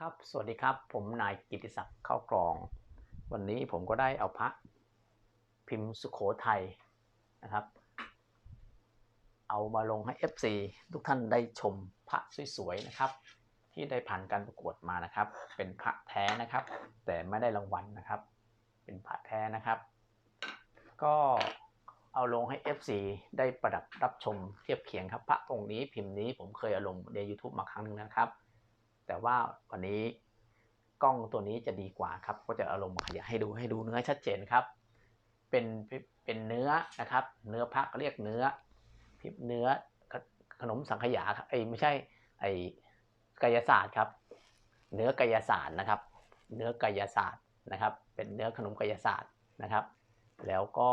ครับ สวัสดีครับ ผมนายกิติศักดิ์เข้ากรอง วันนี้ผมก็ได้เอาพระพิมพ์สุขโขทัยนะครับ เอามาลงให้ FC ทุกท่านได้ชมพระสวยๆนะครับ ที่ได้ผ่านการประกวดมานะครับ เป็นพระแท้นะครับ แต่ไม่ได้รางวัลนะครับ เป็นพระแท้นะครับ ก็เอาลงให้ FC ได้ประดับรับชมเทียบเคียงครับ พระองค์นี้พิมพ์นี้ผมเคยเอาลงใน YouTube มาครั้งหนึ่งนะครับ แต่ว่าวันนี้กล้องตัวนี้จะดีกว่าครับ ก็จะอาลงมาขยายให้ดูให้ดูเนื้อชัดเจนครับ เป็นเป็นเนื้อนะครับ เนื้อพระก็เรียกเนื้อพิมพ์เนื้อขนมสังขยาครับไอ้ไม่ใช่ไอ้กายศาสตร์ครับ เนื้อกายศาสตร์นะครับ เนื้อกายศาสตร์นะครับ เป็นเนื้อขนมกายศาสตร์นะครับ แล้วก็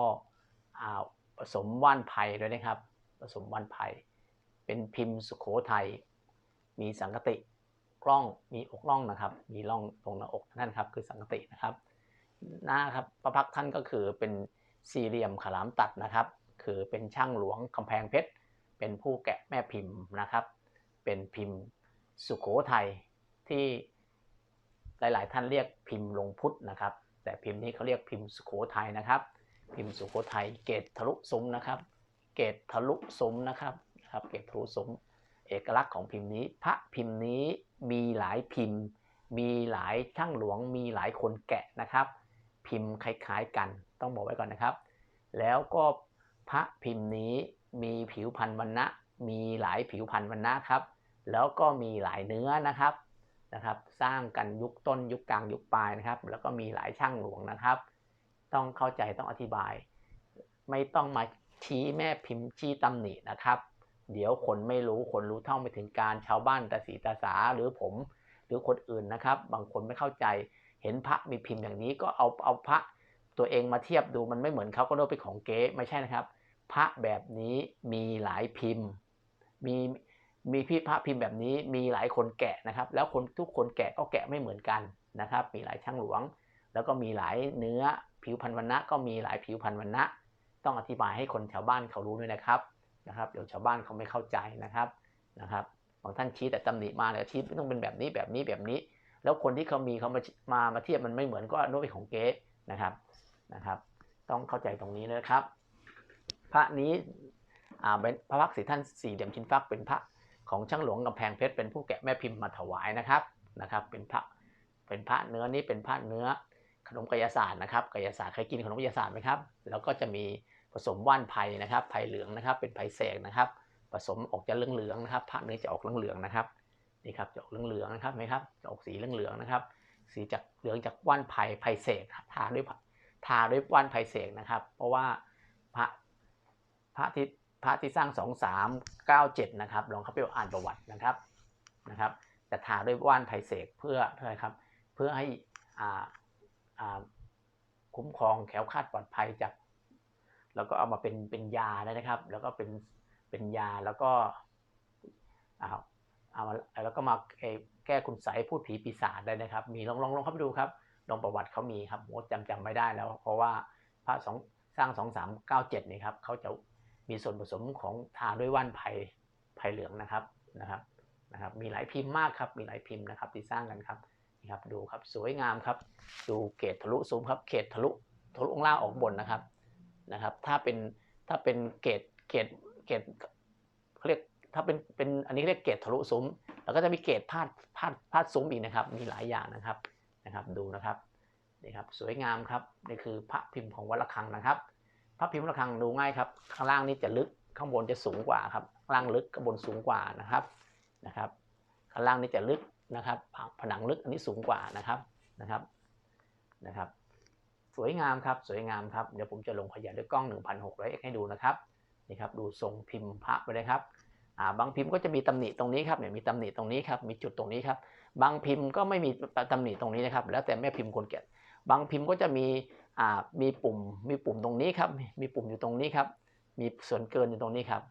อ่าผสมว่านไผ่ด้วยนะครับ ผสมว่านไผ่เป็นพิมพ์สุโขทัยมีสังกติ กล้องมีอกล่องนะครับ มีร่องตรงหน้าอกนั่นครับคือสังกตินะครับ หน้าครับพระพักท่านก็คือเป็นสี่เหลี่ยมขลามตัดนะครับ คือเป็นช่างหลวงกำแพงเพชรเป็นผู้แกะแม่พิมพ์นะครับ เป็นพิมพ์สุขโขทัยที่หลาย ๆ ท่านเรียกพิมพ์ลงพุทธนะครับ แต่พิมพ์นี้เขาเรียกพิมพ์สุขโขทัยนะครับ พิมพ์สุโขทัยเกตทะลุซุ้มนะครับ เกตทะลุซุ้มนะครับนะครับ เกตทะลุซุ้ม เอกลักษณ์ของพิมพ์นี้ พระพิมพ์นี้มีหลายพิมพ์ มีหลายช่างหลวง มีหลายคนแกะนะครับ พิมพ์คล้ายๆกันต้องบอกไว้ก่อนนะครับ แล้วก็พระพิมพ์นี้มีผิวพันธุ์วรรณะ มีหลายผิวพันธุ์วรรณะครับ แล้วก็มีหลายเนื้อนะครับนะครับ สร้างกันยุคต้นยุคกลางยุคปลายนะครับ แล้วก็มีหลายช่างหลวงนะครับ ต้องเข้าใจต้องอธิบาย ไม่ต้องมาชี้แม่พิมพ์ชี้ตำหนินะครับ เดี๋ยวคนไม่รู้คนรู้เท่าไม่ถึงการชาวบ้านตาสีตาสาหรือผม หรือคนอื่นนะครับ บางคนไม่เข้าใจ เห็นพระมีพิมพ์อย่างนี้ก็เอาเอาพระตัวเองมาเทียบดูมันไม่เหมือนเขาก็นึกว่าเป็นของเก๊ไม่ใช่นะครับ พระแบบนี้มีหลายพิมพ์ มีมีพี่พระพิมพ์แบบนี้มีหลายคนแกะนะครับ แล้วคนทุกคนแกะก็แกะไม่เหมือนกันนะครับ มีหลายช่างหลวง แล้วก็มีหลายเนื้อผิวพันวรรณะก็มีหลายผิวพันวรรณะต้องอธิบายให้คนแถวบ้านเขารู้ด้วยนะครับ นะครับเดี๋ยวชาวบ้านเขาไม่เข้าใจนะครับนะครับบางท่านชี้แต่ตำหนิมาเลยชี้ต้องเป็นแบบนี้แบบนี้แบบนี้ แล้วคนที่เขามีเขามามามาเทียบมันไม่เหมือนก็โน้ตเป็นของเก๊นะครับนะครับ ต้องเข้าใจตรงนี้นะครับ พระนี้อ่าเป็นพระพักตร์สีท่านสี่เหลี่ยมชิ้นฟักเป็นพระของช่างหลวงกำแพงเพชรเป็นผู้แกะแม่พิมพ์มาถวายนะครับนะครับเป็นพระเป็นพระเนื้อนี้เป็นพระเนื้อขนมกายศาสตร์นะครับกายศาสตร์เคยกินขนมกายศาสตร์ไหมครับ แล้วก็จะมี ผสมว่านไผ่นะครับไผ่เหลืองนะครับ เป็นไผ่แสกนะครับ ผสมออกจะเหลืองๆนะครับพระเนื้อจะออกเหลืองๆนะครับนี่ครับจะออกเหลืองๆนะครับไหมครับจะออกสีเหลืองๆนะครับ สีจากเหลืองจากว่านไผ่ไผ่เสกทาด้วยทาด้วยว่านไผ่เสกนะครับ เพราะว่าพระพระที่พระที่สร้างสองสามเก้าเจ็ดนะครับลองเข้าไปอ่านประวัตินะครับนะครับจะทาด้วยว่านไผ่เสกเพื่อเพื่อครับเพื่อให้อ่าอ่าคุ้มครองแขวคาดปลอดภัยจาก แล้วก็เอามาเป็นเป็นยาได้นะครับ แล้วก็เป็นเป็นยาแล้วก็เอาเอามาแล้วก็มาแก้คุณใสยพูดผีปีศาจได้นะครับ มีลองลองลองเข้าไปดูครับลองประวัติเขามีครับโหจำจำไม่ได้แล้ว เพราะว่าพระสองสร้างสองสามเก้าเจ็ดนี่ครับเขาจะมีส่วนผสมของทาด้วยว่านไผ่ไผ่เหลืองนะครับนะครับนะครับ มีหลายพิมพ์มากครับ มีหลายพิมพ์นะครับที่สร้างกันครับนี่ครับดูครับสวยงามครับ ดูเกตทะลุซูมครับเกตทะลุทะลุองล่างออกบนนะครับ นะครับ ถ้าเป็นถ้าเป็นเกรดเกรดเกรดเขาเรียกถ้าเป็นเป็นอันนี้เรียกเกรดทะลุซุ้ม แล้วก็จะมีเกรดพาดพาดพาดซุ้มอีกนะครับ มีหลายอย่างนะครับนะครับ ดูนะครับนี่ครับสวยงามครับนี่คือพระพิมพ์ของวัดระฆังนะครับ พระพิมพ์ระฆังดูง่ายครับ ข้างล่างนี่จะลึกข้างบนจะสูงกว่าครับล่างลึกข้างบนสูงกว่านะครับนะครับ ข้างล่างนี่จะลึกนะครับ ผนังลึกอันนี้สูงกว่านะครับนะครับนะครับ สวยงามครับสวยงามครับเดี๋ยวผมจะลงขยายด้วยกล้อง 1,600ให้ดูนะครับนี่ครับดูทรงพิมพ์พระไปเลยครับบางพิมพ์ก็จะมีตำหนิตรงนี้ครับเนี่ยมีตำหนิตรงนี้ครับมีจุดตรงนี้ครับบางพิมพ์ก็ไม่มีตำหนิตรงนี้นะครับ แล้วแต่แม่พิมพ์คนแกะบางพิมพ์ก็จะมีมีปุ่มมีปุ่มตรงนี้ครับมีปุ่มอยู่ตรงนี้ครับมีส่วนเกินอยู่ตรงนี้ครับ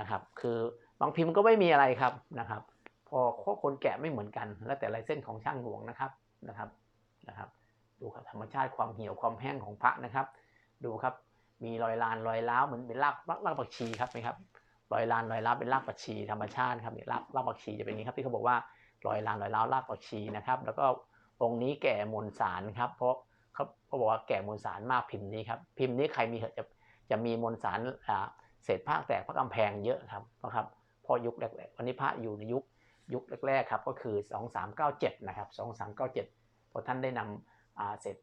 นะครับ คือบางพิมพ์ก็ไม่มีอะไรครับนะครับ พอข้อคนแกะไม่เหมือนกัน แล้วแต่ลายเส้นของช่างหลวงนะครับนะครับนะครับ ดูครับธรรมชาติความเหี่ยวความแห้งของพระนะครับ ดูครับมีรอยลานรอยร้าวเหมือนเป็นรากรากผักชีครับไหมครับรอยลานรอยร้าวเป็นรากผักชีธรรมชาติครับเนี่ยรากรากผักชีจะเป็นอย่างนี้ครับที่เขาบอกว่ารอยลานรอยล้าวรากผักชีนะครับแล้วก็องค์นี้แก่มวลสารครับ เพราะเขาเขาบอกว่าแก่มวลสารมากพิมพ์นี้ครับพิมพ์นี้ใครมีเหอะจะจะมีมวลสารอ่าเศษผ้าแตกพระกำแพงเยอะครับนะครับพอยุคแรกๆวันนี้พระอยู่ในยุคยุคแรกๆครับก็คือ 2397นะครับ2397พอท่านได้นำอ่า เศษ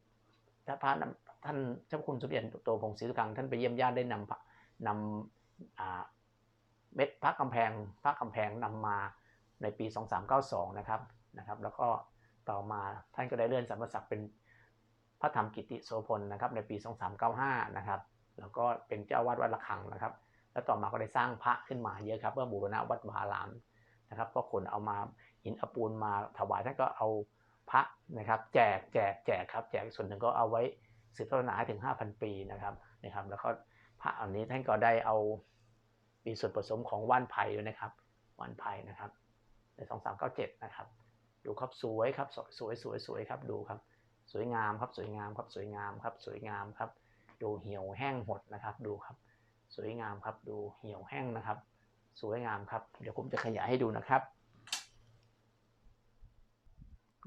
ถ้าพระท่านเจ้าคุณสมเด็จโตพงศรีสุกังท่านไปเยี่ยมญาติได้นำนำเม็ดพระกำแพงพระกำแพงนำมาในปี 2392 นะครับนะครับ แล้วก็ต่อมาท่านก็ได้เลื่อนสรรพศักดิ์เป็นพระธรรมกิติโสพลนะครับ ในปี 2395 นะครับ แล้วก็เป็นเจ้าวาดวัดระฆังนะครับ แล้วต่อมาก็ได้สร้างพระขึ้นมาเยอะครับเพื่อบูรณะวัดวาลามนะครับก็คนเอามาหินอปูนมาถวายท่านก็เอา พระนะครับ แจกแจกแจกครับแจกส่วนหนึ่งก็เอาไว้สืบทอดนาถึง 5,000 ปีนะครับนะครับ แล้วก็พระอันนี้ท่านก็ได้เอามีส่วนผสมของว่านไผ่ด้วยนะครับว่านไผ่นะครับ ใน2397นะครับ ดูครับสวยครับสวยสวยสวยครับดูครับ สวยงามครับสวยงามครับสวยงามครับสวยงามครับ ดูเหี่ยวแห้งหดนะครับดูครับ สวยงามครับดูเหี่ยวแห้งนะครับ สวยงามครับ เดี๋ยวผมจะขยายให้ดูนะครับ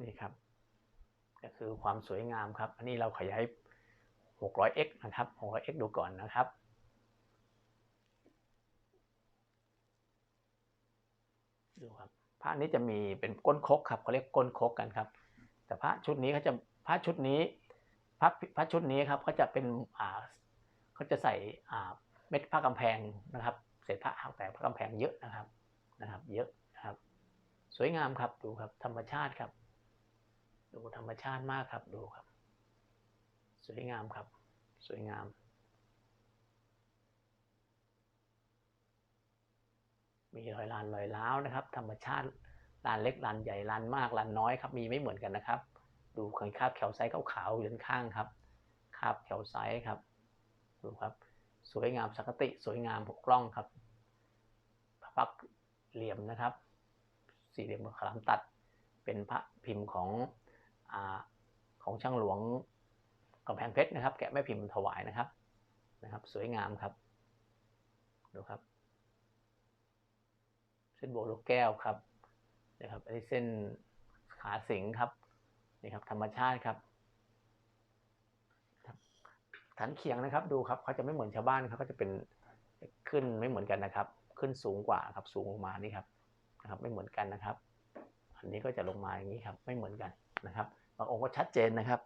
นี่ครับ ก็คือความสวยงามครับ อันนี้เราขยาย 600x นะครับ 600x ดูก่อนนะครับดูครับพระนี้จะมีเป็นก้นคกครับเขาเรียกก้นคกกันครับ แต่พระชุดนี้เขาจะพระชุดนี้พระพระชุดนี้ครับเขาจะเป็นอ่าเขาจะใส่อ่าเม็ดผ้ากำแพงนะครับเศษผ้าหักแตกผ้ากำแพงเยอะนะครับนะครับ เยอะนะครับ สวยงามครับดูครับธรรมชาติครับ ดูธรรมชาติมากครับดูครับ สวยงามครับ สวยงาม มีรอยลานรอยล้าวนะครับ ธรรมชาติลานเล็กลานใหญ่ลานมากลานน้อยครับ มีไม่เหมือนกันนะครับ ดูเคยคาบแขวไซส์ขาวๆอยู่ด้านข้างครับคาบแขวไซส์ครับดูครับ สวยงามสักติ สวยงามหกกล้องครับพระปักเหลี่ยมนะครับ สี่เหลี่ยมขลามตัดเป็นพระพิมพ์ของ ของช่างหลวงกำแพงเพชรนะครับ แกะแม่พิมพ์ถวายนะครับนะครับ สวยงามครับดูครับ เส้นโบลูกแก้วครับนะครับอันนี้เส้นขาสิงครับนี่ครับ ธรรมชาติครับฐานเคียงนะครับ ดูครับเขาจะไม่เหมือนชาวบ้านครับก็จะเป็นขึ้นไม่เหมือนกันนะครับ ขึ้นสูงกว่าครับ สูงลงมานี่ครับนะครับ ไม่เหมือนกันนะครับ อันนี้ก็จะลงมาอย่างนี้ครับ ไม่เหมือนกัน นะครับบางองค์ก็ชัดเจนนะครับ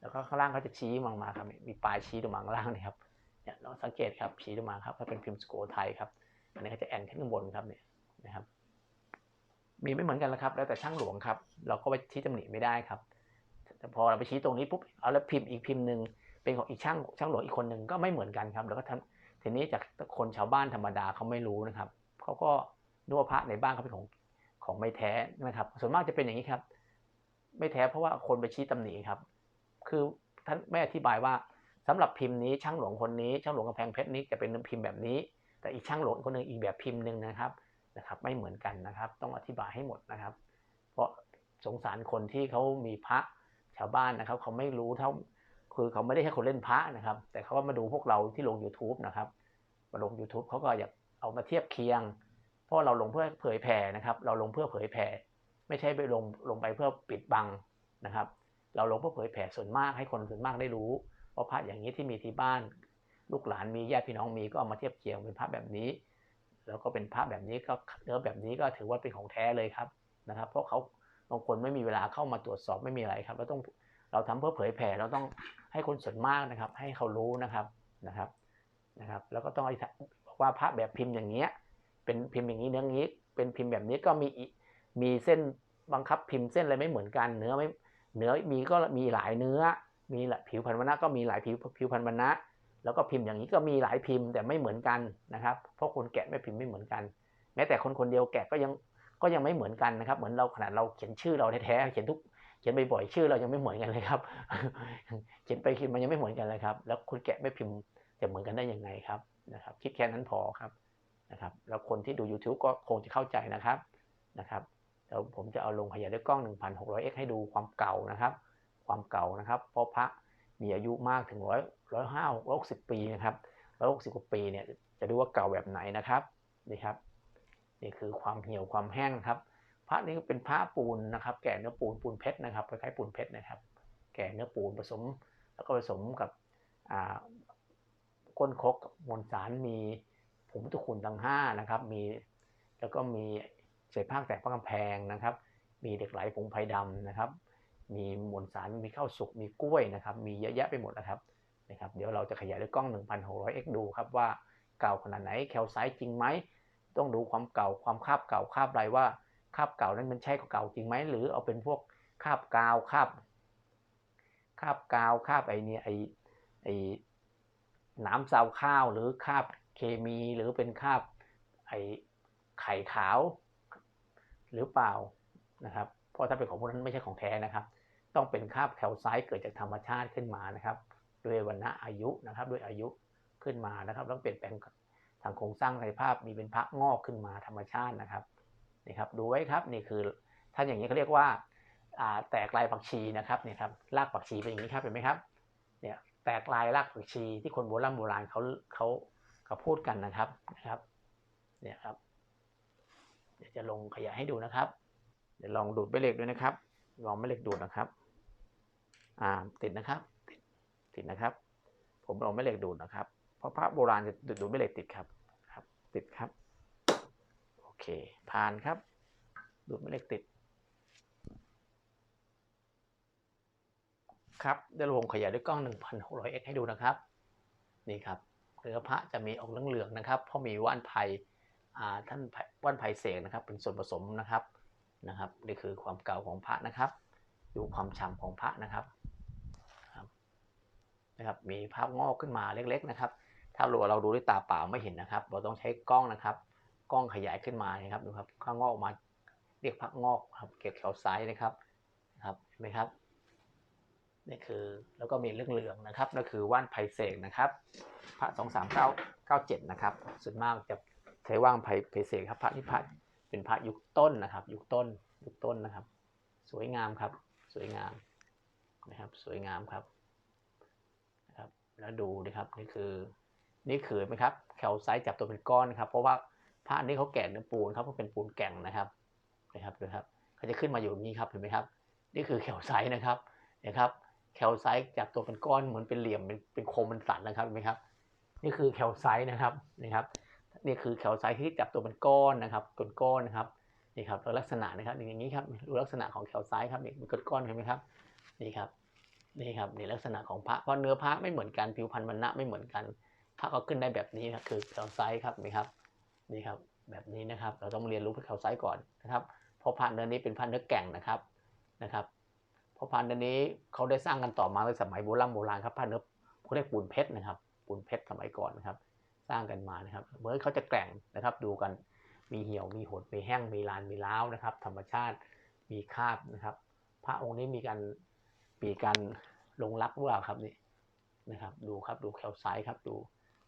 แล้วก็ข้างล่างเขาจะชี้ลงมาครับ มีปลายชี้ลงมาข้างล่างนี่ครับเนี่ยเราสังเกตครับชี้ลงมาครับก็เป็นพิมพ์สโกไทยครับอันนี้ก็จะแอนขึ้นข้างบนครับเนี่ยนะครับ มีไม่เหมือนกันแล้วครับ แล้วแต่ช่างหลวงครับ เราก็ไปชี้ตำหนิไม่ได้ครับ แต่พอเราไปชี้ตรงนี้ปุ๊บเอาแล้วพิมพ์อีกพิมพ์หนึ่งเป็นของอีกช่างช่างหลวงอีกคนหนึ่งก็ไม่เหมือนกันครับ แล้วก็ทำทีนี้จากคนชาวบ้านธรรมดาเขาไม่รู้นะครับเขาก็นึกว่าพระในบ้านเขาเป็นของของไม่แท้นะครับ ส่วนมากจะเป็นอย่างนี้ครับ ไม่แท้เพราะว่าคนไปชี้ตำหนิครับ คือท่านแม่อธิบายว่าสำหรับพิมพ์นี้ช่างหลวงคนนี้ช่างหลวงกำแพงเพชรนี้จะเป็นพิมพ์แบบนี้ แต่อีกช่างหลวงคนหนึ่งอีกแบบพิมพ์หนึ่งนะครับนะครับ ไม่เหมือนกันนะครับ ต้องอธิบายให้หมดนะครับ เพราะสงสารคนที่เขามีพระชาวบ้านนะครับ เขาไม่รู้เท่าคือเขาไม่ได้ให้คนเล่นพระนะครับ แต่เขาก็มาดูพวกเราที่ลง YouTube นะครับ มาลง YouTube เขาก็อยากเอามาเทียบเคียง เพราะเราลงเพื่อเผยแผ่นะครับ เราลงเพื่อเผยแผ่ ไม่ใช่ไปลงลงไปเพื่อปิดบังนะครับ เราลงเพื่อเผยแผ่ส่วนมากให้คนส่วนมากได้รู้ว่าพระอย่างนี้ที่มีที่บ้าน ลูกหลานมีญาติพี่น้องมีก็เอามาเทียบเคียงเป็นพระแบบนี้ แล้วก็เป็นพระแบบนี้ก็เนื้อแบบนี้ก็ถือว่าเป็นของแท้เลยครับนะครับ เพราะเขาบางคนไม่มีเวลาเข้ามาตรวจสอบไม่มีอะไรครับเราต้องเราทำเพื่อเผยแผ่เราต้องให้คนส่วนมากนะครับ ให้เขารู้นะครับนะครับนะครับ แล้วก็ต้องบอกว่าพระแบบพิมพ์อย่างเงี้ยเป็นพิมพ์อย่างนี้เนื้องี้ เป็นพิมพ์แบบนี้ก็มี มีเส้นบังคับพิมพ์เส้นอะไรไม่เหมือนกัน เนื้อไม่เนื้อมีก็มีหลายเนื้อ มีหลายผิวพันวรรณะก็มีหลายผิวผิวพันวรรณะแล้วก็พิมพ์อย่างนี้ก็มีหลายพิมพ์แต่ไม่เหมือนกันนะครับ เพราะคนแกะไม่พิมพ์ไม่เหมือนกัน แม้แต่คนคนเดียวแกะก็ยังก็ยังไม่เหมือนกันนะครับ เหมือนเราขนาดเราเขียนชื่อเราแท้ๆเขียนทุกเขียนบ่อยๆชื่อเรายังไม่เหมือนกันเลยครับ เขียนไปเขียนมายังไม่เหมือนกันเลยครับ แล้วคุณแกะไม่พิมพ์จะเหมือนกันได้ยังไงครับนะครับ คิดแค่นั้นพอครับนะครับ แล้วคนที่ดู YouTube ก็คงจะเข้าใจนะครับนะครับ แล้วผมจะเอาลงขยายด้วยกล้อง 1,600x ให้ดูความเก่านะครับ ความเก่านะครับเพราะพระมีอายุมากถึงร้อยร้อยห้าร้อยหกสิบปีนะครับร้อยหกสิบกว่าปีเนี่ยจะดูว่าเก่าแบบไหนนะครับนี่ครับนี่คือความเหี่ยวความแห้งครับ พระนี้ก็เป็นพระปูนนะครับ แก่เนื้อปูนปูนเพชรนะครับคล้ายๆปูนเพชรนะครับ แก่เนื้อปูนผสม แล้วก็ผสมกับอ่าก้นคกมวลสารมีผงพุทธคุณทั้งห้านะครับ มีแล้วก็มี เศษผ้าแตกผ้ากำแพงนะครับ มีเหล็กไหลผงไผ่ดำนะครับ มีมวลสารมีข้าวสุกมีกล้วยนะครับ มีเยอะแยะไปหมดนะครับนะครับเดี๋ยวเราจะขยายด้วยกล้อง 1,600x ดูครับว่าเก่าขนาดไหนแคลไซต์จริงไหมต้องดูความเก่าความคาบเก่าคาบอะไรว่าคาบเก่านั้นมันใช่เก่าจริงไหมหรือเอาเป็นพวกคาบกาวคาบคาบกาวคาบไอเนี่ยไอไอน้ำซาวข้าวหรือคาบเคมีหรือเป็นคาบไอไข่ขาว หรือเปล่านะครับ เพราะถ้าเป็นของพวกนั้นไม่ใช่ของแท้นะครับ ต้องเป็นคาบแคลไซต์เกิดจากธรรมชาติขึ้นมานะครับ ด้วยวันณะอายุนะครับ ด้วยอายุขึ้นมานะครับต้องเปลี่ยนแปลงทางโครงสร้างในภาพมีเป็นพระงอกขึ้นมาธรรมชาตินะครับนี่ครับดูไว้ครับนี่คือถ้านอย่างนี้เขาเรียกว่าแตกลายผักชีนะครับนี่ครับรากผักชีเป็นอย่างนี้ครับเห็นไหมครับเนี่ยแตกลายรากผักชีที่คนโบราณโบราณเขาเขาเขาพูดกันนะครับนะครับเนี่ยครับ จะลงขยายให้ดูนะครับ เดี๋ยวลองดูดแม่เหล็กด้วยนะครับ ลองแม่เหล็กดูดนะครับ อ่าติดนะครับติดติดนะครับ ผมลองแม่เหล็กดูดนะครับ เพราะพระโบราณจะดูดแม่เหล็กติดครับครับ ติดครับ โอเค ผ่านครับ ดูดแม่เหล็กติด ครับเดี๋ยวผมขยายด้วยกล้อง 1,600x ให้ดูนะครับ นี่ครับเนื้อพระจะมีออกเหลืองๆนะครับ เพราะมีว่านไผ่ ท่านว่านไผ่เสกนะครับ เป็นส่วนผสมนะครับนะครับนี่คือความเก่าของพระนะครับ ดูความฉ่ำของพระนะครับนะครับ มีภาพงอกขึ้นมาเล็กๆนะครับ ถ้าเราเราดูด้วยตาเปล่าไม่เห็นนะครับ เราต้องใช้กล้องนะครับ กล้องขยายขึ้นมานะครับดูครับข้างงอกมาเรียกพระงอกครับเกี่ยวแถวซ้ายนะครับนะครับเห็นไหมครับนี่คือแล้วก็มีเรื่องเหลืองนะครับนั่นคือว่านไผ่เสกนะครับ พระสองสามเก้าเก้าเจ็ดนะครับส่วนมากจะ ช้ว่านไผ่เสกครับพระนิพพานเป็นพระยุคต้นนะครับ ยุคต้นยุคต้นนะครับ สวยงามครับ สวยงามนะครับ สวยงามครับนะครับ แล้วดูนะครับนี่คือนี่คือไหมครับแคลไซต์จับตัวเป็นก้อนนะครับ เพราะว่าพระอันนี้เขาแกะเนื้อปูนครับเขาเป็นปูนแก่งนะครับนะครับดูครับเขาจะขึ้นมาอยู่นี้ครับเห็นไหมครับ นี่คือแคลไซต์นะครับนะครับแคลไซต์จับตัวเป็นก้อนเหมือนเป็นเหลี่ยมเป็นเป็นโคมเป็นสันนะครับเห็นไหมครับนี่คือแคลไซต์นะครับนะครับ นี่คือแคลไซต์ที่จับตัวเป็นก้อนนะครับก้อนก้อนนะครับนี่ครับลักษณะนะครับอย่างนี้ครับดูลักษณะของแคลไซต์ครับนี่เป็นก้อนๆเห็นไหมครับนี่ครับนี่ครับนี่ลักษณะของพระเพราะเนื้อพระไม่เหมือนกันผิวพรรณวรรณะไม่เหมือนกันพระก็ขึ้นได้แบบนี้ครับคือแคลไซต์ครับนี่ครับนี่ครับแบบนี้นะครับ เราต้องเรียนรู้แคลไซต์ก่อนนะครับเพราะพระเนื้อนี้เป็นพระเนื้อแก่งนะครับนะครับเพราะพระเนื้อนี้เขาได้สร้างกันต่อมาในสมัยโบราณโบราณครับพระเนื้อเขาเรียกปูนเพชรนะครับปูนเพชรสมัยก่อนนะครับ สร้างกันมานะครับเมื่อเขาจะแกร่งนะครับดูกันมีเหี่ยวมีหดมีแห้งมีลานมีล้าวนะครับ ธรรมชาติมีคาบนะครับ พระองค์นี้มีการมีการลงรักว่าครับนี่นะครับ ดูครับดูแคลไซต์ครับดู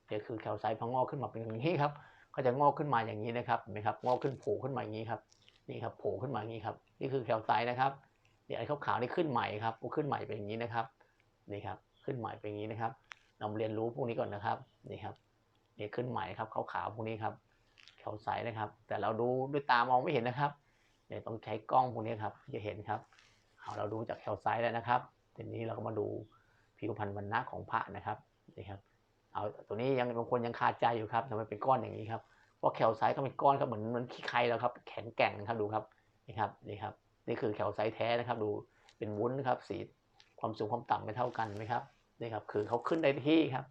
เดี๋ยวคือแคลไซต์พองอกขึ้นมาเป็นอย่างนี้ครับก็จะงอกขึ้นมาอย่างนี้นะครับเห็นไหมครับงอกขึ้นโผล่ขึ้นมาอย่างนี้ครับนี่ครับโผล่ขึ้นมาอย่างนี้ครับนี่คือแคลไซต์นะครับเดี๋ยวไอ้ขาวๆนี่ขึ้นใหม่ครับขึ้นใหม่เป็นอย่างนี้นะครับนี่ครับขึ้นใหม่เป็นอย่างนี้นะครับเราเรียนรู้พวกนี้ก่อนนะครับนี่ครับ นี่ขึ้นใหม่ครับขาวๆพวกนี้ครับแคลไซต์นะครับ แต่เราดูด้วยตามองไม่เห็นนะครับเนี่ยต้องใช้กล้องพวกนี้ครับจะเห็นครับเอาเราดูจากแคลไซต์แล้วนะครับทีนี้เราก็มาดูผิวพรรณวรรณะของพระนะครับนี่ครับเอาตัวนี้ยังบางคนยังคาใจอยู่ครับทำไมเป็นก้อนอย่างนี้ครับเพราะแคลไซต์ก็เป็นก้อนครับเหมือนเหมือนขี้ไครแล้วครับแข็งแกร่งนะครับดูครับนี่ครับนี่ครับนี่คือแคลไซต์แท้นะครับ ดูเป็นวุ้นนะครับสีความสูงความต่ำไม่เท่ากันไหมครับนี่ครับคือเขาขึ้นได้ที่ครับ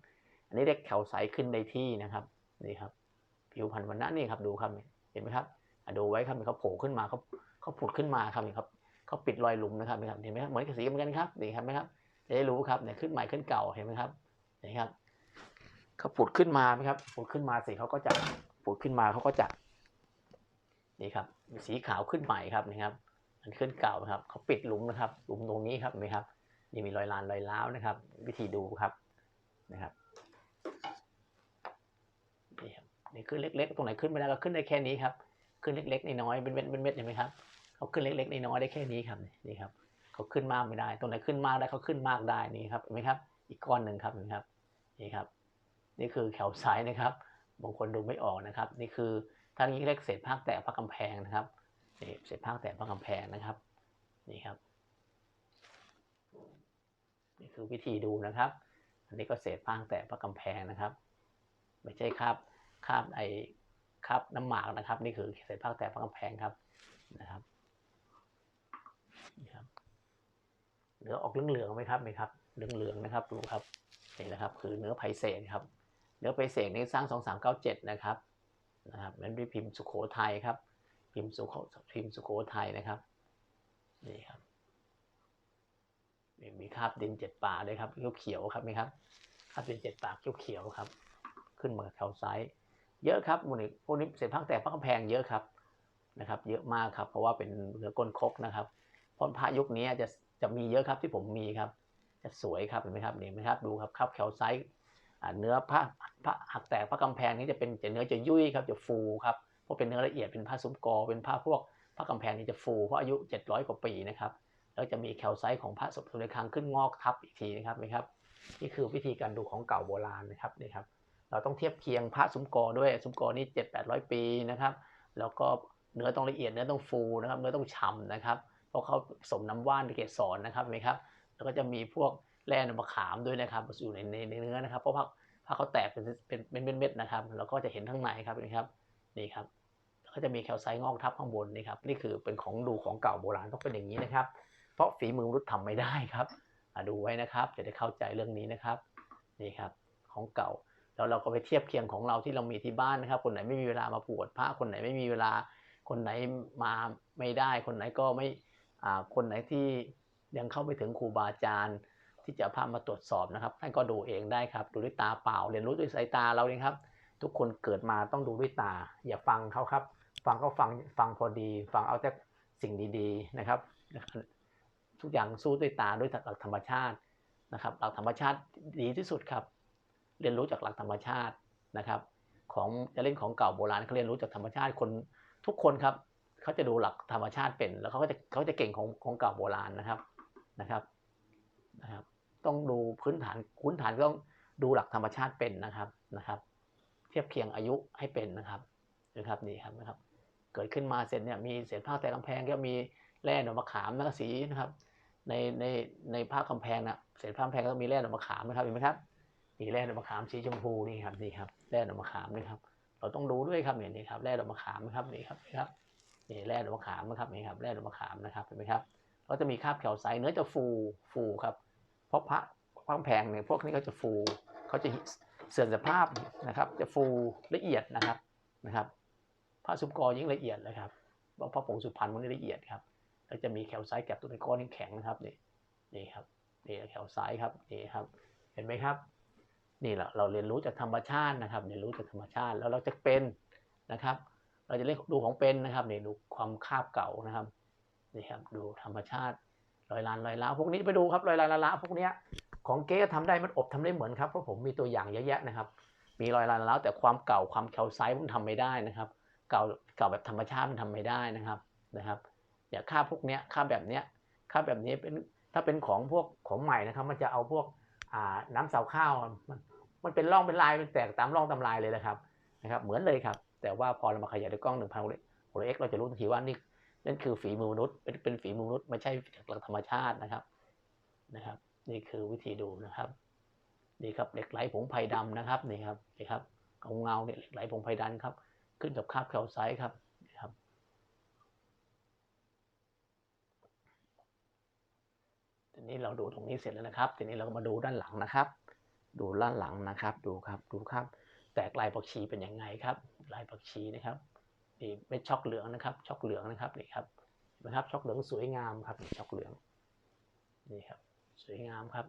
อันนี้เรียกแคลไซต์ขึ้นได้ที่นะครับนี่ครับผิวพรรณวรรณะนี่ครับดูครับเห็นไหมครับดูไว้ครับเขาโผล่ขึ้นมาเขาเขาผุดขึ้นมาครับนี่ครับเขาปิดรอยหลุมนะครับเห็นไหมครับเหมือนกับสีเหมือนกันครับนี่ครับไหมครับจะได้รู้ครับเนี่ยขึ้นใหม่ขึ้นเก่าเห็นไหมครับนี่ครับเขาผุดขึ้นมาไหมครับผุดขึ้นมาสีเขาก็จะผุดขึ้นมาเขาก็จะนี่ครับสีขาวขึ้นใหม่ครับนี่ครับมันขึ้นเก่าครับเขาปิดหลุมนะครับหลุมตรงนี้ครับเห็นไหมครับนี่มีรอยลานรอยล้าวนะครับ วิธีดูครับนะครับ นี่ขึ้นเล็กๆ ตรงไหนขึ้นไม่ได้ก็ขึ้นได้แค่นี้ครับ ขึ้นเล็กๆน้อยๆเป็นเม็ดเป็นเม็ดเห็นไหมครับเขาขึ้นเล็กๆน้อยๆได้แค่นี้ครับนี่ครับเขาขึ้นมากไม่ได้ ตรงไหนขึ้นมากได้เขาขึ้นมากได้นี่ครับเห็นไหมครับ อีกก้อนหนึ่งครับนี่ครับนี่ครับ นี่คือแขวซ้ายนะครับบางคนดูไม่ออกนะครับ นี่คือท่านนี้เรียกเศษภาคแตกภาคกำแพงนะครับนี่เศษผ้าแตะผ้ากำแพงนะครับนี่ครับนี่คือวิธีดูนะครับ อันนี้ก็เศษผ้าแตะผ้ากำแพงนะครับ ไม่ใช่คราบ คาบไอคาบน้ำหมากนะครับ นี่คือเศษผ้าแตะผ้ากำแพงครับนะครับนี่ครับเหลือออกเหลืองๆไหมครับไหมครับเหลืองๆนะครับดูครับนี่นะครับ คือเนื้อไผ่เศษครับ เนื้อไผ่เศษนี่สร้างสองสามเก้าเจ็ดนะครับนะครับนั้นด้วยพิมพ์สุโขทัยครับ พิมพ์สุโขพิมพ์สุโขทัยนะครับนี่ครับมีคราบดินเจ็ดป่าด้วยครับเขียวๆครับไหมครับคราบดินเจ็ดป่าเขียวๆครับ ขึ้นมาแถวซ้าย เยอะครับพวกนี้พวกนี้เศษพักแตกพักกำแพงเยอะครับนะครับ เยอะมากครับ เพราะว่าเป็นเนื้อก้นคกนะครับเพราะพระยุคนี้จะจะมีเยอะครับที่ผมมีครับ จะสวยครับเห็นไหมครับนี่เห็นไหมครับดูครับคราบแถวซ้ายอ่าเนื้อพระพระหักแตกพระกำแพงนี้จะเป็นจะเนื้อจะยุ่ยครับจะฟูครับเพราะเป็นเนื้อละเอียดเป็นผ้าซุ้มกอ เป็นผ้าพวกพระกำแพงนี่จะฟูเพราะอายุ 700 กว่าปีนะครับแล้วจะมีแคลไซต์ของพระศพสุริคังขึ้นงอกทับอีกทีนะครับไหมครับ นี่คือวิธีการดูของเก่าโบราณนะครับนี่ครับ เราต้องเทียบเคียงพระซุ้มกอด้วยซุ้มกอนี่เจ็ดแปดร้อยปีนะครับ แล้วก็เนื้อต้องละเอียดเนื้อต้องฟูนะครับเนื้อต้องฉ่ำนะครับเพราะเขาสมน้ำว่านเกสรนะครับเห็นไหมครับ แล้วก็จะมีพวกแร่นมะขามด้วยนะครับอยู่ในในเนื้อนะครับเพราะว่าถ้าเขาแตกเป็นเป็นเป็นเม็ดนะครับเราก็จะเห็นข้างในครับนี่ครับนี่ครับแล้วก็จะมีแคลไซต์งอกทับข้างบนนี่ครับนี่คือเป็นของดูของเก่าโบราณต้องเป็นอย่างนี้นะครับ เพราะฝีมือมนุษย์ทำไม่ได้ครับดูไว้นะครับจะได้เข้าใจเรื่องนี้นะครับนี่ครับของเก่า แล้วเราก็ไปเทียบเคียงของเราที่เรามีที่บ้านนะครับ คนไหนไม่มีเวลามาบวชพระคนไหนไม่มีเวลา คนไหนมาไม่ได้ คนไหนก็ไม่คนไหนที่ยังเข้าไม่ถึงครูบาอาจารย์ ที่จะพามาตรวจสอบนะครับท่านก็ดูเองได้ครับ ดูด้วยตาเปล่า เรียนรู้ด้วยสายตาเราเองครับ ทุกคนเกิดมาต้องดูด้วยตา อย่าฟังเขาครับ ฟังก็ฟังฟังพอดี ฟังเอาแต่สิ่งดีๆนะครับ ทุกอย่างสู้ด้วยตาด้วยหลักธรรมชาตินะครับหลักธรรมชาติดีที่สุดครับ เรียนรู้จากหลักธรรมชาตินะครับ ของจะเล่นของเก่าโบราณเขาเรียนรู้จากธรรมชาติคนทุกคนครับเขาจะดูหลักธรรมชาติเป็น แล้วเขาก็จะเขาจะเก่งของของเก่าโบราณนะครับนะครับนะครับ ต้องดูพื้นฐานพื้นฐานต้องดูหลักธรรมชาติเป็นนะครับนะครับ เทียบเคียงอายุให้เป็นนะครับนะครับนี่ครับนะครับ เกิดขึ้นมาเสร็จเนี่ยมีเศษผ้าแต่กำแพงก็มีแร่หนมะขามนักสีนะครับ ในในในผ้ากำแพงนะเศษผ้ากำแพงก็มีแร่หนมะขามนะครับเห็นไหมครับ นี่แร่หนมะขามสีชมพูนี่ครับนี่ครับแร่หนมะขามนี่ครับ เราต้องดูด้วยครับเนี่ยนี่ครับแร่หนมะขามนะครับนี่ครับนี่ครับนี่แร่หนมะขามนะครับนี่ครับแร่หนมะขามนะครับเห็นไหมครับก็จะมีคราบแคลไซเนื้อจะฟูฟูครับเพราะพระพระกำแพงเนี่ยพวกนี้ก็จะฟูเขาจะเสื่อมสภาพนะครับ จะฟูละเอียดนะครับนะครับพระสุกอยิ่งละเอียดเลยครับเพราะพระผงสุพรรณมันละเอียดครับแล้วจะมีแคลไซต์แก็บตัวในก้อนแข็งนะครับนี่นี่ครับนี่แคลไซต์ครับนี่ครับ เห็นไหมครับ นี่แหละเราเรียนรู้จากธรรมชาตินะครับเรียนรู้จากธรรมชาติแล้วเราจะเป็นนะครับ เราจะเรียนดูของเป็นนะครับนี่ดูความคาบเก่านะครับนี่ครับดูธรรมชาติรอยลานรอยล้าพวกนี้ไปดูครับรอยลานรอยล้าพวกเนี้ยของเก๊ก็ทำได้มันอบทำได้เหมือนครับเพราะผมมีตัวอย่างเยอะแยะนะครับ มีรอยลานรอยล้าวแต่ความเก่าความแคลไซต์มันทำไม่ได้นะครับ เก่าเก่าแบบธรรมชาติมันทำไม่ได้นะครับนะครับอย่าค่าพวกเนี้ยค่าแบบเนี้ยค่าแบบนี้เป็นถ้าเป็นของพวกของใหม่นะครับ มันจะเอาพวกน้ำเสาข้าวมัน มันเป็นร่องเป็นลายเป็นแตกตามร่องตามลายเลยนะครับนะครับ เหมือนเลยครับ แต่ว่าพอเรามาขยายด้วยกล้องหนึ่งพันโอเอ็กเราจะรู้ทันทีว่านี่นั่นคือฝีมือมนุษย์เป็นเป็นฝีมือมนุษย์ไม่ใช่จากหลักธรรมชาตินะครับนะครับ นี่คือวิธีดูนะครับนี่ครับเหล็กไหลผงไผ่ดำนะครับนี่ครับนี่ครับเงาเงาเนี่ยเหล็กไหลผงไผ่ดำครับ ขึ้นกับคาบแคลไซต์ครับนี่ครับทีนี้เราดูตรงนี้เสร็จแล้วนะครับ ทีนี้เราก็มาดูด้านหลังนะครับ ดูด้านหลังนะครับ ดูครับ ดูครับ แตกลายผักชีเป็นยังไงครับ ลายผักชีนะครับ นี่เป็นช็อกเหลืองนะครับ ช็อกเหลืองนะครับ นี่ครับนะครับ ช็อกเหลืองสวยงามครับ ช็อกเหลือง นี่ครับ สวยงามครับ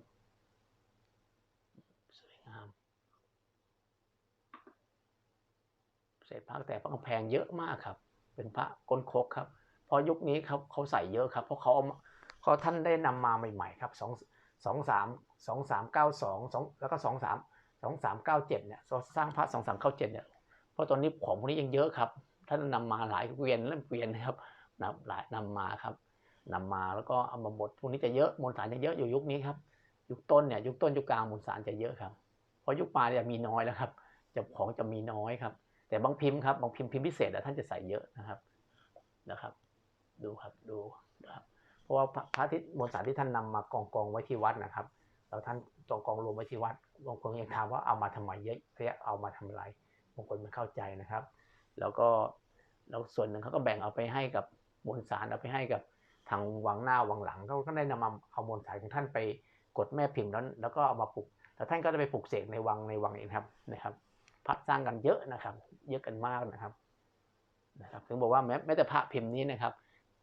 สวยงามเศษพระแต่พระกำแพงเยอะมากครับ เป็นพระก้นคกครับพราะยุคนี้ครับเขาใส่เยอะครับ เพราะเขาเอามาเขาท่านได้นำมาใหม่ ๆ ครับสองสองสาม สองสามเก้าสองสองแล้วก็สองสามสองสามเก้าเจ็ดเนี่ยสร้างพระสองสามเก้าเจ็ดเนี่ยเพราะตอนนี้ของพวกนี้ยังเยอะครับ ท่านนำมาหลายเกวียนเล่มเกวียนนะครับนำหลายนำมาครับนำมาแล้วก็เอามาบดพวกนี้จะเยอะมวลสารจะเยอะอยู่ยุคนี้ครับยุคต้นเนี่ยยุคต้นยุคกลางมวลสารจะเยอะครับเพราะยุคปลายเนี่ยมีน้อยแล้วครับจะของจะมีน้อยครับ แต่บางพิมพ์ครับบางพิมพ์พิมพ์พิเศษอะท่านจะใส่เยอะนะครับนะครับ ดูครับดูนะครับเพราะว่าพระที่มวลสารที่ท่านนำมากองกองไว้ที่วัดนะครับ แล้วท่านกองกองรวมไว้ที่วัดบางคนยังถามว่าเอามาทำไมเยอะแยะเอามาทำอะไรบางคนไม่เข้าใจนะครับ แล้วก็แล้วส่วนหนึ่งเขาก็แบ่งเอาไปให้กับมวลสารเอาไปให้กับทางวังหน้าวังหลังเขาก็ได้นำมาเอามวลสารของท่านไปกดแม่พิมพ์นั้น แล้วก็เอามาปลุกแล้วท่านก็จะไปปลุกเสกในวังในวังเองครับนะครับพระสร้างกันเยอะนะครับ เยอะกันมากนะครับนะครับถึงบอกว่าแม้แม้แต่พระพิมพ์นี้นะครับ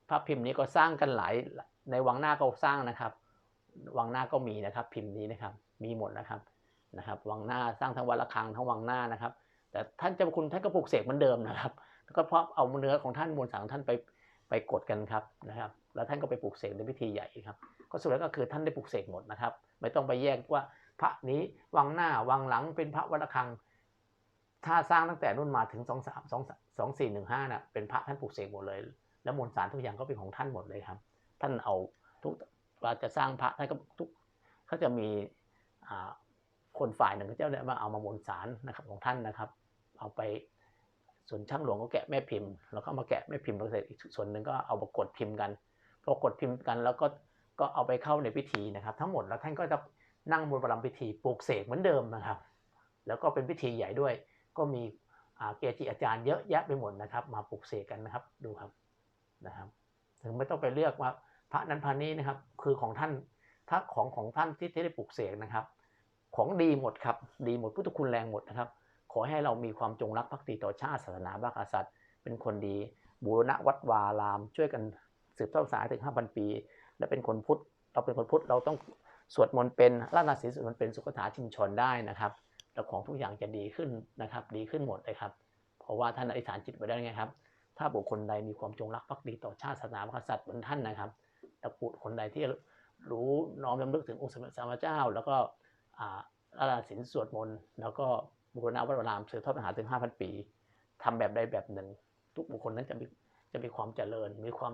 พระพิมพ์นี้ก็สร้างกันหลายในวังหน้าก็สร้างนะครับ วังหน้าก็มีนะครับ พิมพ์นี้นะครับ มีหมดนะครับนะครับ วังหน้าสร้างทั้งวัดละคังทั้งวังหน้านะครับ แต่ท่านเจ้าคุณท่านก็ปลูกเสกเหมือนเดิมนะครับแล้วก็เพราะเอาเนื้อของท่านมวลสารของท่านไปไปกดกันครับนะครับ แล้วท่านก็ไปปลูกเสกในพิธีใหญ่ครับ ก็สุดแล้วก็คือท่านได้ปลูกเสกหมดนะครับ ไม่ต้องไปแยกว่าพระนี้วังหน้าวังหลังเป็นพระวัดระฆัง ถ้าสร้างตั้งแต่รุ่นมาถึงสองสามสองสองสี่หนึ่งห้าน่ะเป็นพระท่านปลูกเสกหมดเลย แล้วมวลสารทุกอย่างก็เป็นของท่านหมดเลยครับ ท่านเอาทุก เราจะสร้างพระท่านก็ทุกเขาจะมีคนฝ่ายหนึ่งเขาจะมาเอามามวลสารนะครับของท่านนะครับ เอาไปส่วนช่างหลวงก็แกะแม่พิมพ์แล้วก็มาแกะแม่พิมพ์เสร็จอีกส่วนหนึ่งก็เอามากดพิมพ์กันพอกดพิมพ์กันแล้วก็ก็เอาไปเข้าในพิธีนะครับ ทั้งหมดแล้วท่านก็จะนั่งบนประลัมพิธีปลูกเสกเหมือนเดิมนะครับ แล้วก็เป็นพิธีใหญ่ด้วย ก็มีเกจิอาจารย์เยอะแยะไปหมดนะครับ มาปลูกเสกกันนะครับดูครับนะครับ ถึงไม่ต้องไปเลือกว่า พระนั้นพระนี้นะครับ คือของท่านถ้าของของท่านที่ที่ได้ปลูกเสกนะครับ ของดีหมดครับ ดีหมดพุทธคุณแรงหมดนะครับ ขอให้เรามีความจงรักภักดีต่อชาติศาสนาพระกษัตริย์ เป็นคนดี บูรณะวัดวาราม ช่วยกันสืบทอดสายถึง5,000ปี และเป็นคนพุทธ เราเป็นคนพุทธเราต้องสวดมนต์เป็นราชนาศีสวดมนต์เป็นสุขถาชิมชนได้นะครับแล้วของทุกอย่างจะดีขึ้นนะครับ ดีขึ้นหมดเลยครับ เพราะว่าท่านอธิษฐานจิตไว้ได้ไงครับ ถ้าบุคคลใดมีความจงรักภักดีต่อชาติศาสนาพระกษัตริย์เหมือนท่านนะครับ แต่บุคคลใดที่รู้น้อมรำลึกถึงองค์สมเด็จพระเจ้า แล้วก็อาอาราศีลสวดมนต์แล้วก็บูรณะวัดวรามสืบทอดปัญหาถึง 5,000 ปีทำแบบใดแบบหนึ่ง ทุกบุคคลนั้นจะมีจะมีความเจริญ มีความ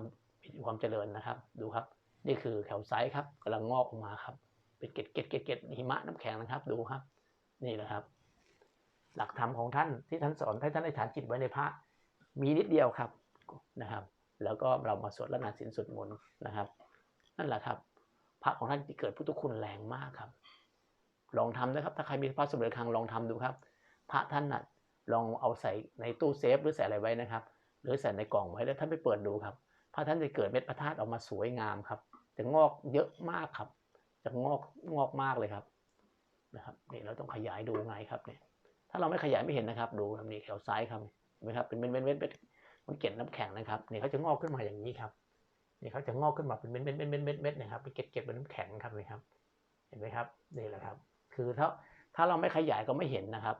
มีความเจริญนะครับ ดูครับ นี่คือแถวไซส์ครับกำลังงอกออกมาครับ เป็นเกล็ดเกล็ดเกล็ดเกล็ดหิมะน้ำแข็งนะครับ ดูครับ นี่แหละครับ หลักธรรมของท่านที่ท่านสอนให้ท่านได้ฐานจิตไว้ในพระ มีนิดเดียวครับนะครับ แล้วก็เรามาสวดละนาศีลสวดมนต์นะครับ นั่นแหละครับ พระของท่านที่เกิดพุทธคุณแรงมากครับ ลองทำนะครับ ถ้าใครมีพระสมเด็จคังลองทำดูครับ พระท่านน่ะลองเอาใส่ในตู้เซฟหรือใส่อะไรไว้นะครับ หรือใส่ในกล่องไว้แล้วท่านไปเปิดดูครับ พระท่านจะเกิดเม็ดพระธาตุออกมาสวยงามครับ จะงอกเยอะมากครับ จะงอกงอกมากเลยครับนะครับนี่เราต้องขยายดูไงครับเนี่ยถ้าเราไม่ขยายไม่เห็นนะครับ ดูครับนี่แถวซ้ายครับเห็นไหมครับเป็นเม็ดเม็ดเม็ดเมันเกล็ดน้ำแข็งนะครับเนี่ยเขาจะงอกขึ้นมาอย่างนี้ครับเนี่ยเขาจะงอกขึ้นมาเป็นเม็ดเม็ดเม็ดเม็ดเม็ดเม็ดนะครับเป็นเกล็ดเกล็ดเป็นน้ำแข็งครับนี่ครับ เห็นไหมครับนี่แหละครับ คือถ้าถ้าเราไม่ขยายก็ไม่เห็นนะครับ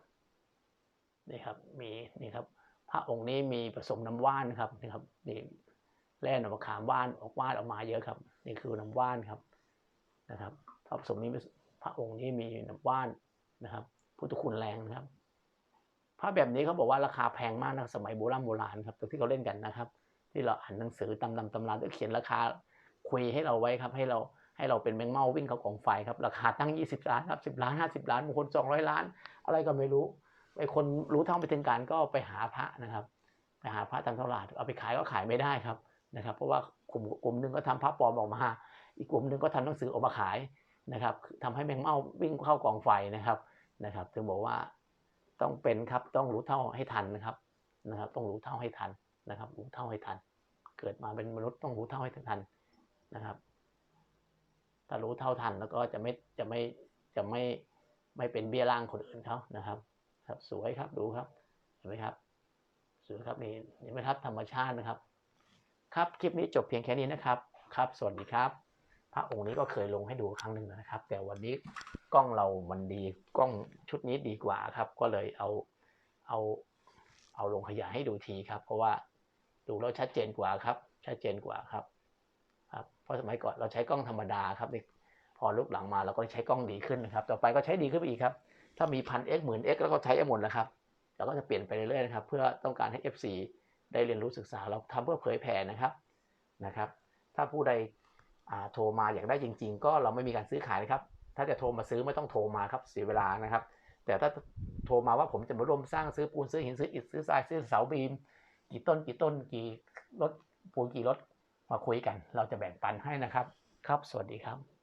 นี่ครับมีนี่ครับพระองค์นี้มีผสมน้ำว่านครับนี่ครับนี่แร่หนมะขามว่านออกว่านออกมาเยอะครับนี่คือน้ำว่านครับนะครับพระผสมนี้พระองค์นี้มีน้ำว่านนะครับพุทธคุณแรงนะครับ พระแบบนี้เขาบอกว่าราคาแพงมากนะสมัยโบราณโบราณครับที่เขาเล่นกันนะครับ ที่เราอ่านหนังสือตำนำตำราเขียนราคาคุยให้เราไว้ครับให้เราให้เราเป็นแมงเม่าวิ่งเข้ากองไฟครับราคาตั้ง 20 ล้านครับ10 ล้าน 50 ล้านบางคน 200 ล้าน อะไรก็ไม่รู้ไอ้คนรู้เท่าไม่ถึงการก็ไปหาพระนะครับ ไปหาพระตามตลาดเอาไปขายก็ขายไม่ได้ครับนะครับ เพราะว่ากลุ่มกลุ่มหนึ่งก็ทำพระปลอมออกมา อีกกลุ่มหนึ่งก็ทำหนังสือออกมาขายนะครับทำให้แมงเม่าวิ่งเข้ากองไฟนะครับนะครับถึงบอกว่า ต้องเป็นครับต้องรู้เท่าให้ทันนะครับนะครับ ต้องรู้เท่าให้ทันนะครับ รู้เท่าให้ทัน เกิดมาเป็นมนุษย์ต้องรู้เท่าให้ทันนะครับ ถ้ารู้เท่าทันแล้วก็จะไม่จะไม่จะไม่ไม่เป็นเบี้ยล่างคนอื่นเขานะครับ ครับสวยครับดูครับเห็นไหมครับสวยครับนี่เห็นไหมครับธรรมชาตินะครับ ครับคลิปนี้จบเพียงแค่นี้นะครับครับ สวัสดีครับ พระองค์นี้ก็เคยลงให้ดูครั้งหนึ่งนะครับ แต่วันนี้ กล้องเรามันดีกล้องชุดนี้ดีกว่าครับ ก็เลยเอาเอาเอาลงขยายให้ดูทีครับ เพราะว่าดูแล้วชัดเจนกว่าครับ ชัดเจนกว่าครับครับเพราะสมัยก่อนเราใช้กล้องธรรมดาครับพอลุกหลังมาเราก็ใช้กล้องดีขึ้นนะครับ ต่อไปก็ใช้ดีขึ้นไปอีกครับ ถ้ามีพัน x หมื่น x แล้วก็ใช้หมดนะครับเราก็จะเปลี่ยนไปเรื่อยๆนะครับ เพื่อต้องการให้ FC ได้เรียนรู้ศึกษาเราทำเพื่อเผยแผ่นะครับนะครับ ถ้าผู้ใดโทรมาอยากได้จริง ๆ ก็เราไม่มีการซื้อขายนะครับ ถ้าจะโทรมาซื้อไม่ต้องโทรมาครับเสียเวลานะครับ แต่ถ้าโทรมาว่าผมจะมาร่วมสร้างซื้อปูนซื้อหินซื้ออิฐซื้อทรายซื้อเสาบีม กี่ต้นกี่ต้นกี่รถปูนกี่รถมาคุยกัน เราจะแบ่งปันให้นะครับ ครับ สวัสดีครับ